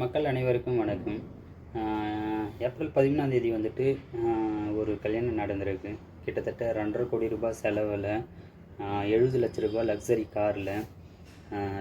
மக்கள் அனைவருக்கும் வணக்கம். ஏப்ரல் பதிமூணாம் தேதி வந்துட்டு ஒரு கல்யாணம் நடந்திருக்கு. கிட்டத்தட்ட ரெண்டரை கோடி ரூபாய் செலவில் எழுபது லட்ச ரூபாய் லக்ஸரி காரில்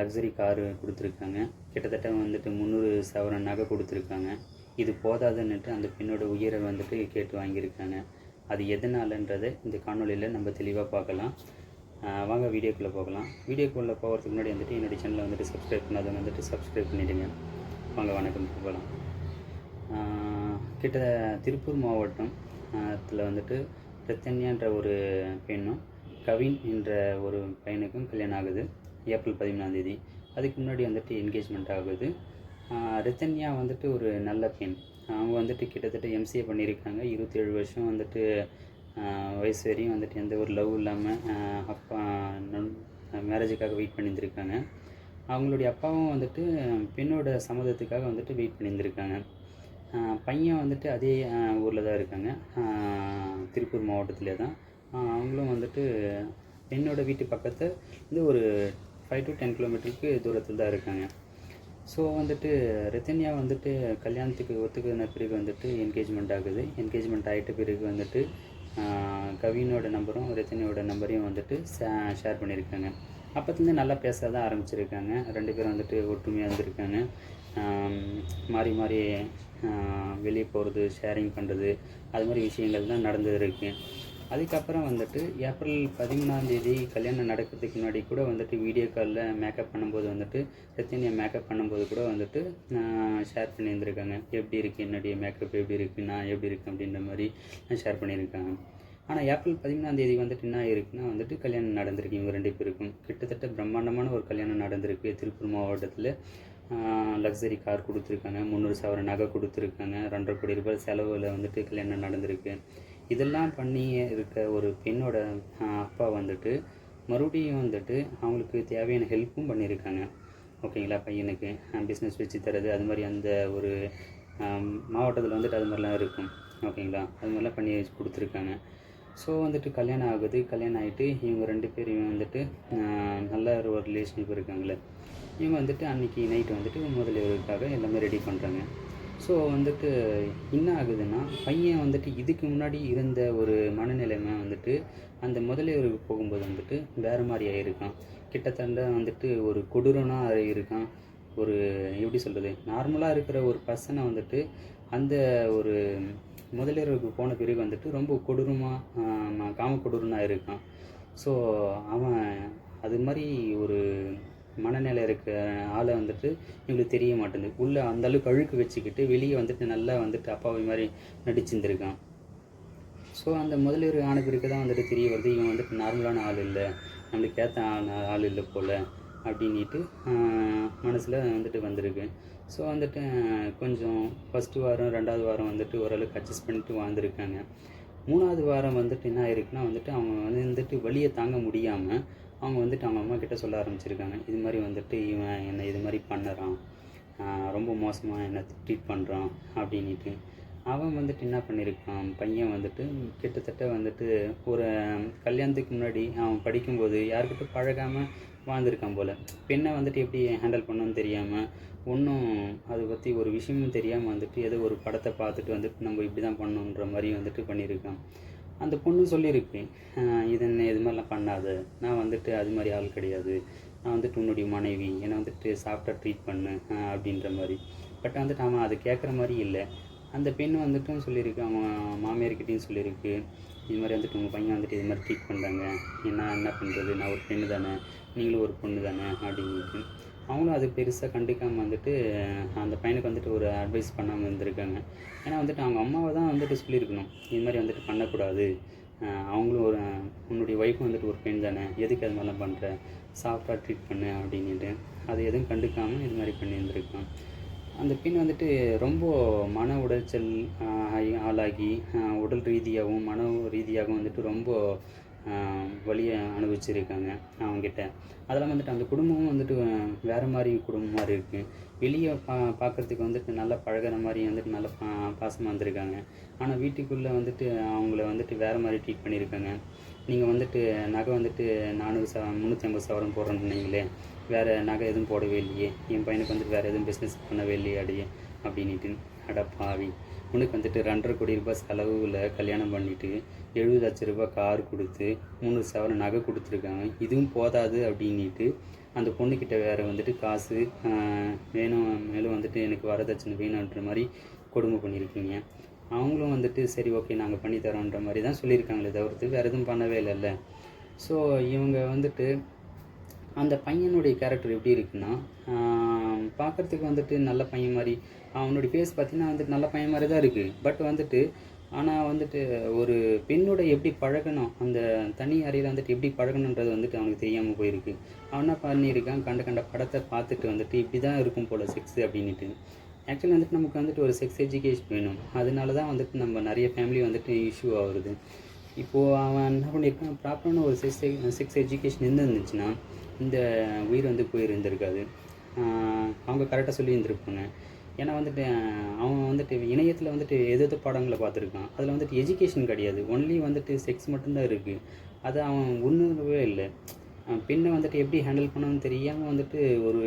லக்ஸரி காரு கொடுத்துருக்காங்க. கிட்டத்தட்ட வந்துட்டு முந்நூறு சவரன் நகை கொடுத்துருக்காங்க. இது போதாதுன்னுட்டு அந்த பெண்ணோட உயிரை வந்துட்டு கேட்டு வாங்கியிருக்காங்க. அது எதனாலன்றதை இந்த காணொலியில் நம்ம தெளிவாக பார்க்கலாம். வாங்க வீடியோக்குள்ளே போகலாம். வீடியோக்குள்ளே போகிறதுக்கு முன்னாடி வந்துட்டு என்னுடைய சேனலை வந்துட்டு சப்ஸ்கிரைப் பண்ணாதவங்க வந்துட்டு சப்ஸ்கிரைப் பண்ணிவிடுங்க வாங்க வணக்கம் போகலாம். கிட்ட திருப்பூர் மாவட்டம் அதில் வந்துட்டு பிரத்தன்யான்ற ஒரு பெண்ணும் கவின் என்ற ஒரு பையனுக்கும் கல்யாணம் ஆகுது ஏப்ரல் பதிமூணாந்தேதி அதுக்கு முன்னாடி வந்துட்டு என்கேஜ்மெண்ட் ஆகுது. ரத்தன்யா ரித்தன்யா வந்துட்டு ஒரு நல்ல பெண். அவங்க வந்துட்டு கிட்டத்தட்ட எம்சிஏ பண்ணியிருக்காங்க. இருபத்தேழு வருஷம் வந்துட்டு வயசு வரையும் வந்துட்டு எந்த ஒரு லவ் இல்லாமல் அப்பா மேரேஜுக்காக வெயிட் பண்ணியிருந்திருக்காங்க. அவங்களுடைய அப்பாவும் வந்துட்டு பெண்ணோட சம்மதத்துக்காக வந்துட்டு வெயிட் பண்ணியிருந்திருக்காங்க. பையன் வந்துட்டு அதே ஊரில் தான் இருக்காங்க. திருப்பூர் மாவட்டத்திலே தான். அவங்களும் வந்துட்டு பெண்ணோட வீட்டு பக்கத்தில் வந்து ஒரு ஃபைவ் டு டென் கிலோமீட்டருக்கு தூரத்தில் தான் இருக்காங்க. ஸோ வந்துட்டு ரத்தன்யா வந்துட்டு கல்யாணத்துக்கு ஒத்துக்கின பிறகு வந்துட்டு என்கேஜ்மெண்ட் ஆகுது. என்கேஜ்மெண்ட் ஆகிட்ட பிறகு வந்துட்டு கவினோட நம்பரும் ரத்தன்யாவோட நம்பரையும் வந்துட்டு ஷேர் பண்ணியிருக்காங்க. அப்போத்துலேருந்து நல்லா பேச தான் ஆரம்பிச்சிருக்காங்க. ரெண்டு பேரும் வந்துட்டு ஒற்றுமையாக இருந்திருக்காங்க. மாறி மாறி வெளியே போகிறது ஷேரிங் பண்ணுறது அது மாதிரி விஷயங்கள் தான் நடந்துருக்கு அதுக்கப்புறம் வந்துட்டு ஏப்ரல் பதிமூணாம் தேதி கல்யாணம் நடக்கிறதுக்கு முன்னாடி கூட வந்துட்டு வீடியோ காலில் மேக்கப் பண்ணும்போது வந்துட்டு ரத்தினியா மேக்கப் பண்ணும்போது கூட வந்துட்டு ஷேர் பண்ணியிருந்திருக்காங்க. எப்படி இருக்குது என்னுடைய மேக்கப் எப்படி இருக்குது நான் எப்படி இருக்கேன் அப்படின்ற மாதிரி ஷேர் பண்ணியிருக்காங்க. ஆனால் ஏப்ரல் பதிமூணாம் தேதி வந்துட்டு என்ன இருக்குன்னா வந்துட்டு கல்யாணம் நடந்திருக்கு. இவங்க ரெண்டு பேருக்கும் கிட்டத்தட்ட பிரம்மாண்டமான ஒரு கல்யாணம் நடந்திருக்கு. திருப்பூர் மாவட்டத்தில் லக்ஸரி கார் கொடுத்துருக்காங்க. முந்நூறு சவர நகை கொடுத்துருக்காங்க. ரெண்டரை கோடி ரூபாய் செலவில் வந்துட்டு கல்யாணம் நடந்திருக்கு. இதெல்லாம் பண்ணி இருக்க ஒரு பெண்ணோட அப்பா வந்துட்டு மறுபடியும் வந்துட்டு அவங்களுக்கு தேவையான ஹெல்ப்பும் பண்ணியிருக்காங்க. ஓகேங்களா பையனுக்கு? பிஸ்னஸ் வச்சு தரது அது மாதிரி அந்த ஒரு மாவட்டத்தில் வந்துட்டு அது மாதிரிலாம் இருக்கும். ஓகேங்களா அது மாதிரிலாம் பண்ணி கொடுத்துருக்காங்க. ஸோ வந்துட்டு கல்யாணம் ஆகுது. கல்யாணம் ஆகிட்டு இவங்க ரெண்டு பேரும் வந்துட்டு நல்ல ஒரு ரிலேஷன்ஷிப் இருக்காங்களே. இவங்க வந்துட்டு அன்றைக்கி நைட்டு வந்துட்டு முதலியவருக்காக எல்லாமே ரெடி பண்ணுறாங்க ஸோ வந்துட்டு என்ன ஆகுதுன்னா பையன் வந்துட்டு இதுக்கு முன்னாடி இருந்த ஒரு மனநிலைமை வந்துட்டு அந்த முதலியவருக்கு போகும்போது வந்துட்டு வேறு மாதிரி ஆகிருக்கான் கிட்டத்தட்ட வந்துட்டு ஒரு கொடூரனாக இருக்கான் ஒரு எப்படி சொல்கிறது நார்மலாக இருக்கிற ஒரு பர்சனை வந்துட்டு அந்த ஒரு முதலியவருக்கு போன பிறகு வந்துட்டு ரொம்ப கொடூரமாக காம கொடூரனாக இருக்கான். ஸோ அவன் அது மாதிரி ஒரு மனநிலை இருக்க ஆளை வந்துட்டு இவங்களுக்கு தெரிய மாட்டேங்குது. உள்ளே அந்தளவுக்கு அழுக்கு வச்சுக்கிட்டு வெளியே வந்துட்டு நல்லா வந்துட்டு அப்பாவை மாதிரி நடிச்சிருந்துருக்கான். ஸோ அந்த முதலியவர் ஆன பிறகு தான் வந்துட்டு தெரிய வருது இவன் வந்துட்டு நார்மலான ஆள் இல்லை. நம்மளுக்கு ஏற்ற ஆள் இல்லை போல். அப்படின்ட்டு மனசில் வந்துட்டு வந்திருக்கு. ஸோ வந்துட்டு கொஞ்சம் ஃபஸ்ட்டு வாரம் ரெண்டாவது வாரம் வந்துட்டு ஓரளவுக்கு அட்ஜஸ்ட் பண்ணிட்டு வாழ்ந்துருக்காங்க. மூணாவது வாரம் வந்துட்டு என்ன ஆயிருக்குன்னா வந்துட்டு அவங்க வந்து வந்துட்டு வழியை தாங்க முடியாமல் அவங்க வந்துட்டு அவங்க அம்மா கிட்ட சொல்ல ஆரம்பிச்சிருக்காங்க. இது மாதிரி வந்துட்டு இவன் என்னை இது மாதிரி பண்ணுறான். ரொம்ப மோசமாக என்னை ட்ரீட் பண்ணுறான் அப்படின்ட்டு அவன் வந்துட்டு என்ன பண்ணியிருக்கான் பையன் வந்துட்டு கிட்டத்தட்ட வந்துட்டு ஒரு கல்யாணத்துக்கு முன்னாடி அவன் படிக்கும்போது யாருக்கிட்ட பழகாமல் வாழ்ந்திருக்கான் போல். பெண்ணை வந்துட்டு எப்படி ஹேண்டில் பண்ணணும்னு தெரியாமல் ஒன்றும் அதை பற்றி ஒரு விஷயமும் தெரியாமல் வந்துட்டு ஏதோ ஒரு படத்தை பார்த்துட்டு வந்துட்டு நம்ம இப்படி தான் பண்ணணுன்ற மாதிரி வந்துட்டு பண்ணியிருக்கான் அந்த பொண்ணு சொல்லியிருக்கு இது என்ன இது மாதிரிலாம் பண்ணாத. நான் வந்துட்டு அது மாதிரி ஆள் கிடையாது. நான் வந்துட்டு உன்னுடைய மனைவி. என்னை வந்துட்டு சாஃப்டாக ட்ரீட் பண்ணு அப்படின்ற மாதிரி. பட் வந்துட்டு அவன் அதை கேட்குற மாதிரி இல்லை. அந்த பெண் வந்துட்டும் சொல்லியிருக்கு அவங்க மாமியார்கிட்டையும் சொல்லியிருக்கு. இது மாதிரி வந்துட்டு உங்கள் பையன் வந்துட்டு இது மாதிரி ட்ரீட் பண்ணுறாங்க என்ன என்ன பண்ணுறது நான் ஒரு பெண்ணு தானே? நீங்களும் ஒரு பொண்ணு தானே? அப்படின்ட்டு. அவங்களும் அது பெருசாக கண்டுக்காமல் வந்துட்டு அந்த பையனுக்கு வந்துட்டு ஒரு அட்வைஸ் பண்ணாமல் இருந்திருக்காங்க. ஏன்னா வந்துட்டு அவங்க அம்மாவை தான் வந்துட்டு சொல்லியிருக்கணும். இது மாதிரி வந்துட்டு பண்ணக்கூடாது. அவங்களும் ஒரு உன்னுடைய ஒய்ஃபும் வந்துட்டு ஒரு பெண் தானே? எதுக்கு அது மாதிரிலாம் பண்ணுற சாஃப்டாக ட்ரீட் பண்ணு அப்படின்ட்டு அது எதுவும் கண்டுக்காமல் இது மாதிரி பண்ணியிருந்திருக்கான். அந்த பெண் வந்துட்டு ரொம்ப மன உளைச்சல் ஆளாகி உடல் ரீதியாகவும் மன ரீதியாகவும் வந்துட்டு ரொம்ப வழியை அனுபவிச்சிருக்காங்க அவங்ககிட்ட அதெல்லாம் வந்துட்டு அந்த குடும்பமும் வந்துட்டு வேறு வேற மாதிரி குடும்பம் மாதிரி இருக்குது வெளியே பா பார்க்குறதுக்கு வந்துட்டு நல்லா பழகுற மாதிரி வந்துட்டு நல்லா பா பாசமாக வந்திருக்காங்க. ஆனால் வீட்டுக்குள்ளே வந்துட்டு அவங்கள வந்துட்டு வேறு மாதிரி ட்ரீட் பண்ணியிருக்காங்க. நீங்கள் வந்துட்டு நகை வந்துட்டு நானூறு ச முந்நூற்றி ஐம்பது சவரம் போடுறேன்னு சொன்னீங்களே வேறு நகை எதுவும் போடவே இல்லையே. என் பையனுக்கு வந்துட்டு வேறு எதுவும் பிஸ்னஸ் பண்ணவே இல்லையே அடியே அப்படின்ட்டு அடப்பாவி. பாவி உனக்கு வந்துட்டு ரெண்டரை கோடி ரூபாய் செலவில் கல்யாணம் பண்ணிவிட்டு எழுபது லட்ச ரூபாய் கார் கொடுத்து மூணு சவரம் நகை கொடுத்துருக்காங்க. இதுவும் போதாது அப்படின்ட்டு அந்த பொண்ணுக்கிட்ட வேறு வந்துட்டு காசு வேணும் மேலும் வந்துட்டு எனக்கு வரதட்சணை வேணுன்ற மாதிரி கொடுமை பண்ணியிருக்கீங்க அவங்களும் வந்துட்டு சரி ஓகே நாங்கள் பண்ணி தரோன்ற மாதிரி தான் சொல்லியிருக்காங்களே தவிர்த்து வேறு எதுவும் பண்ணவே இல்லைல்ல. ஸோ இவங்க வந்துட்டு அந்த பையனுடைய கேரக்டர் எப்படி இருக்குன்னா பார்க்குறதுக்கு வந்துட்டு நல்ல பையன் மாதிரி. அவனுடைய ஃபேஸ் பார்த்திங்கன்னா வந்துட்டு நல்ல பையன் மாதிரி தான் இருக்குது பட் வந்துட்டு ஆனால் வந்துட்டு ஒரு பெண்ணோட எப்படி பழகணும் அந்த தனி அறையில் வந்துட்டு எப்படி பழகணுன்றது வந்துட்டு அவனுக்கு தெரியாமல் போயிருக்கு. அவன் என்ன பண்ணியிருக்கான் கண்ட கண்ட படத்தை பார்த்துட்டு வந்துட்டு இப்படி தான் இருக்கும் போல் செக்ஸ் அப்படின்ட்டு ஆக்சுவலி வந்துட்டு நமக்கு வந்துட்டு ஒரு செக்ஸ் எஜுகேஷன் வேணும். அதனால தான் வந்துட்டு நம்ம நிறைய ஃபேமிலி வந்துட்டு இஷ்யூ ஆகுது இப்போது அவன் என்ன பண்ணியிருக்கான்? ப்ராப்பரான ஒரு செக்ஸ் செக்ஸ் எஜுகேஷன் இருந்துருந்துச்சுன்னா இந்த உயிர் வந்து போயிருந்திருக்காது. அவங்க கரெக்டாக சொல்லி இருந்திருப்பாங்க ஏன்னா வந்துட்டு அவன் வந்துட்டு இணையத்தில் வந்துட்டு எது எது படங்களை பார்த்துருக்கான். அதில் வந்துட்டு எஜுகேஷன் கிடையாது. ஒன்லி வந்துட்டு செக்ஸ் மட்டும்தான் இருக்குது அது அவன் உண்ணுவே இல்லை. பெண்ணை வந்துட்டு எப்படி ஹேண்டில் பண்ணணும்னு தெரியாமல் வந்துட்டு ஒரு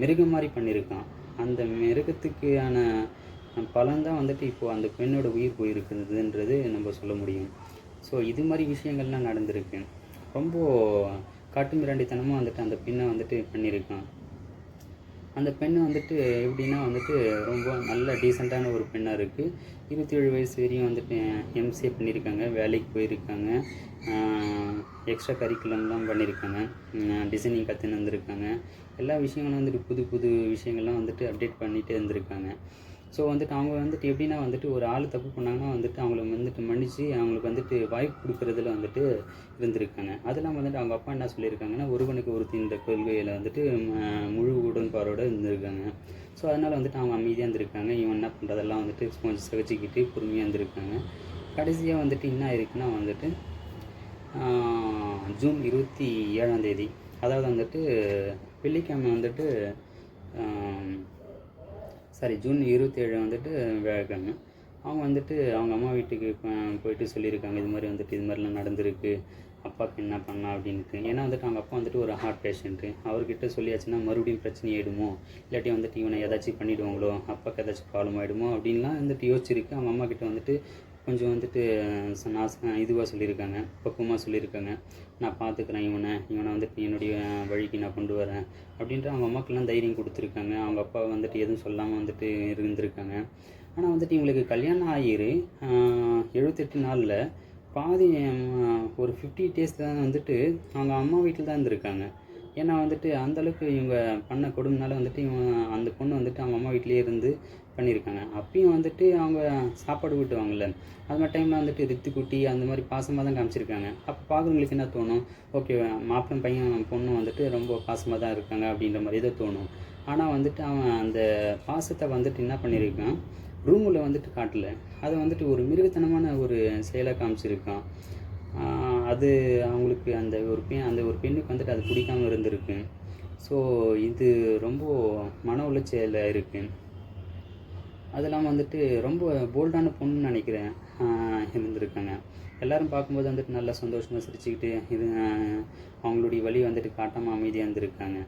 மிருகம் மாதிரி பண்ணியிருக்கான். அந்த மிருகத்துக்கான பலன் தான் வந்துட்டு இப்போது அந்த பெண்ணோட உயிர் போயிருக்குதுன்றது நம்ம சொல்ல முடியும். ஸோ இது மாதிரி விஷயங்கள்லாம் நடந்திருக்கு. ரொம்ப காட்டுமிராண்டித்தனமாக வந்துட்டு அந்த பெண்ணை வந்துட்டு பண்ணியிருக்கான். அந்த பெண்ணை வந்துட்டு எப்படின்னா வந்துட்டு ரொம்ப நல்ல டீசெண்டான ஒரு பெண்ணாக இருக்குது இருபத்தி ஏழு வயசு வரையும் வந்துட்டு எம்சிஏ பண்ணியிருக்காங்க. வேலைக்கு போயிருக்காங்க. எக்ஸ்ட்ரா கரிக்குலம்லாம் பண்ணியிருக்காங்க. டிசைனிங் கற்றுன்னு வந்திருக்காங்க. எல்லா விஷயங்களும் வந்துட்டு புது புது விஷயங்கள்லாம் வந்துட்டு அப்டேட் பண்ணிகிட்டே இருந்திருக்காங்க ஸோ வந்துட்டு அவங்க வந்துட்டு எப்படின்னா வந்துட்டு ஒரு ஆள் தப்பு பண்ணாங்கன்னா வந்துட்டு அவங்கள வந்துட்டு மன்னித்து அவங்களுக்கு வந்துட்டு வாய்ப்பு கொடுக்குறதுல வந்துட்டு இருந்திருக்காங்க. அதெல்லாம் வந்துட்டு அவங்க அப்பா என்ன சொல்லியிருக்காங்கன்னா ஒருவனுக்கு ஒருத்தி இந்த கொள்கையில் வந்துட்டு முழு உடன்பாடோடு இருந்திருக்காங்க. ஸோ அதனால் வந்துட்டு அவங்க அமைதியாக இருந்திருக்காங்க. இவன் என்ன பண்ணுறதெல்லாம் வந்துட்டு கொஞ்சம் சகிச்சிக்கிட்டு பொறுமையாக இருந்திருக்காங்க. கடைசியாக வந்துட்டு என்ன ஆயிருக்குன்னா வந்துட்டு ஜூன் இருபத்தி ஏழாம் தேதி அதாவது வந்துட்டு வெள்ளிக்கிழமை வந்துட்டு சாரி ஜூன் இருபத்தேழு வந்துட்டு வியாழக்கிழமை. அவங்க வந்துட்டு அவங்க அம்மா வீட்டுக்கு போயிட்டு சொல்லியிருக்காங்க இது மாதிரி வந்துட்டு இது மாதிரிலாம் நடந்திருக்கு. அப்பாவுக்கு என்ன பண்ணலாம் அப்படின்ட்டு. ஏன்னா வந்துட்டு அவங்க அப்பா வந்துட்டு ஒரு ஹார்ட் பேஷண்ட்டு அவர்கிட்ட சொல்லியாச்சுன்னா மறுபடியும் பிரச்சனை ஆகிடுமோ இல்லாட்டி வந்துட்டு இவனை ஏதாச்சும் பண்ணிவிடுவாங்களோ அப்பாவுக்கு ஏதாச்சும் ப்ராப்ளம் ஆகிடுமோ அப்படின்லாம் வந்துட்டு யோசிச்சிருக்கு. அவங்க அம்மா கிட்ட வந்துட்டு கொஞ்சம் வந்துட்டு ச- நான் இதுவாக சொல்லியிருக்காங்க பக்குவமாக சொல்லியிருக்காங்க. நான் பார்த்துக்கிறேன் இவனை இவனை வந்துட்டு என்னுடைய வழிக்கு நான் கொண்டு வரேன் அப்படின்ட்டு அவங்க அம்மாக்கெல்லாம் தைரியம் கொடுத்துருக்காங்க. அவங்க அப்பா வந்துட்டு எதுவும் சொல்லாமல் வந்துட்டு இருந்திருக்காங்க. ஆனால் வந்துட்டு இவங்களுக்கு கல்யாணம் ஆகிரு எழுபத்தெட்டு நாளில் பாதி ஒரு ஃபிஃப்டி டேஸ் தான் வந்துட்டு அவங்க அம்மா வீட்டில் தான் இருந்திருக்காங்க. ஏன்னா வந்துட்டு அந்தளவுக்கு இவங்க பண்ண கொடுமைனால வந்துட்டு இவன் அந்த பொண்ணு வந்துட்டு அவங்க அம்மா வீட்டிலேயே இருந்து பண்ணியிருக்காங்க. அப்பயும் வந்துட்டு அவங்க சாப்பாடு ஊட்டுவாங்கல்ல. அது மாதிரி டைமில் வந்துட்டு ரித்து குட்டி அந்த மாதிரி பாசமாக தான் காமிச்சிருக்காங்க. அப்போ பார்க்குறவங்களுக்கு என்ன தோணும்? ஓகே மாப்பிளம் பையன் பொண்ணு வந்துட்டு ரொம்ப பாசமாக தான் இருக்காங்க அப்படின்ற மாதிரி தான் தோணும். ஆனால் வந்துட்டு அவன் அந்த பாசத்தை வந்துட்டு என்ன பண்ணியிருக்கான்? ரூமில் வந்துட்டு காட்டல. அதை வந்துட்டு ஒரு மிருகத்தனமான ஒரு செயலாக காமிச்சிருக்கான். அது அவங்களுக்கு அந்த ஒரு பெண் அந்த ஒரு பெண்ணுக்கு வந்துட்டு அது பிடிக்காம இருந்திருக்கு. ஸோ இது ரொம்ப மன உளைச்சலில் இருக்குது அது இல்லாமல் வந்துட்டு ரொம்ப போல்டான பொண்ணுன்னு நினைக்கிறேன். இருந்திருக்காங்க. எல்லோரும் பார்க்கும்போது வந்துட்டு நல்லா சந்தோஷமாக சிரிச்சுக்கிட்டு இது அவங்களுடைய வழி வந்துட்டு காட்டாமல் அமைதியாக இருந்திருக்காங்க.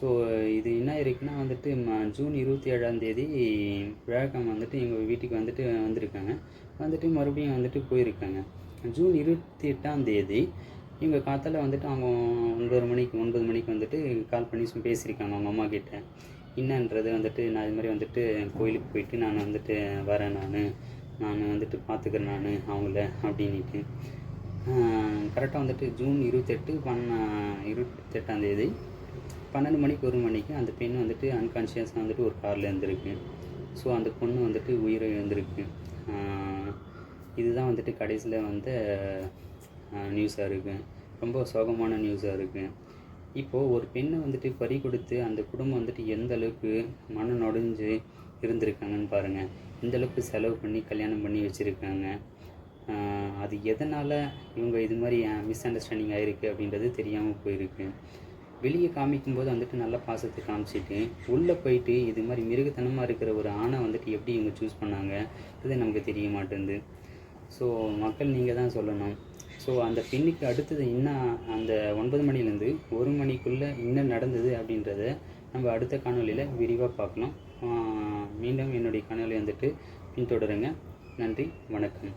ஸோ இது என்ன இருக்குன்னா வந்துட்டு ம- ஜூன் இருபத்தி ஏழாம் தேதி விழாக்கம் வந்துட்டு எங்கள் வீட்டுக்கு வந்துட்டு வந்திருக்காங்க. வந்துட்டு மறுபடியும் வந்துட்டு போயிருக்காங்க. ஜூன் இருபத்தி எட்டாம் தேதி இவங்க காத்தால் வந்துட்டு அவங்க ஒன்பது மணிக்கு ஒன்பது மணிக்கு வந்துட்டு கால் பண்ணி பேசியிருக்காங்க அவங்க அம்மா கிட்ட. என்னன்றது வந்துட்டு நான் இது மாதிரி வந்துட்டு கோயிலுக்கு போயிட்டு நான் வந்துட்டு வரேன் நான். நான் வந்துட்டு பார்த்துக்கிறேன் நான் அவங்கள அப்படின்ட்டு கரெக்டாக வந்துட்டு ஜூன் இருபத்தெட்டு பண்ண இருபத்தெட்டாம் தேதி பன்னெண்டு மணிக்கு ஒரு மணிக்கு அந்த பெண் வந்துட்டு அன்கான்ஷியஸாக வந்துட்டு ஒரு காரில் இருந்திருக்கு. ஸோ அந்த பொண்ணு வந்துட்டு உயிரை இழந்திருக்கு. இதுதான் வந்துட்டு கடைசியில் வந்து நியூஸாக இருக்குது ரொம்ப சோகமான நியூஸாக இருக்குது இப்போது ஒரு பெண்ணை வந்துட்டு பறி கொடுத்து அந்த குடும்பம் வந்துட்டு எந்த அளவுக்கு மன நொடிஞ்சு இருந்திருக்காங்கன்னு பாருங்கள் எந்த அளவுக்கு செலவு பண்ணி கல்யாணம் பண்ணி வச்சுருக்காங்க. அது எதனால் இவங்க இது மாதிரி மிஸ் அண்டர்ஸ்டாண்டிங் ஆகிருக்கு அப்படின்றது தெரியாமல் போயிருக்கு. வெளியே காமிக்கும்போது வந்துட்டு நல்ல பாசத்தை காமிச்சிட்டு உள்ளே போயிட்டு இது மாதிரி மிருகத்தனமாக இருக்கிற ஒரு ஆணை வந்துட்டு எப்படி இவங்க சூஸ் பண்ணாங்க? இது நமக்கு தெரிய மாட்டேங்குது ஸோ மக்கள் நீங்கள் தான் சொல்லணும். ஸோ அந்த பெண்ணுக்கு அடுத்தது என்ன? அந்த ஒன்பது மணிலேருந்து ஒரு மணிக்குள்ளே என்ன நடந்தது அப்படின்றத நம்ம அடுத்த காணொலியில் விரிவாக பார்க்கலாம். மீண்டும் என்னுடைய காணொலி வந்துட்டு பின்தொடருங்க. நன்றி வணக்கம்.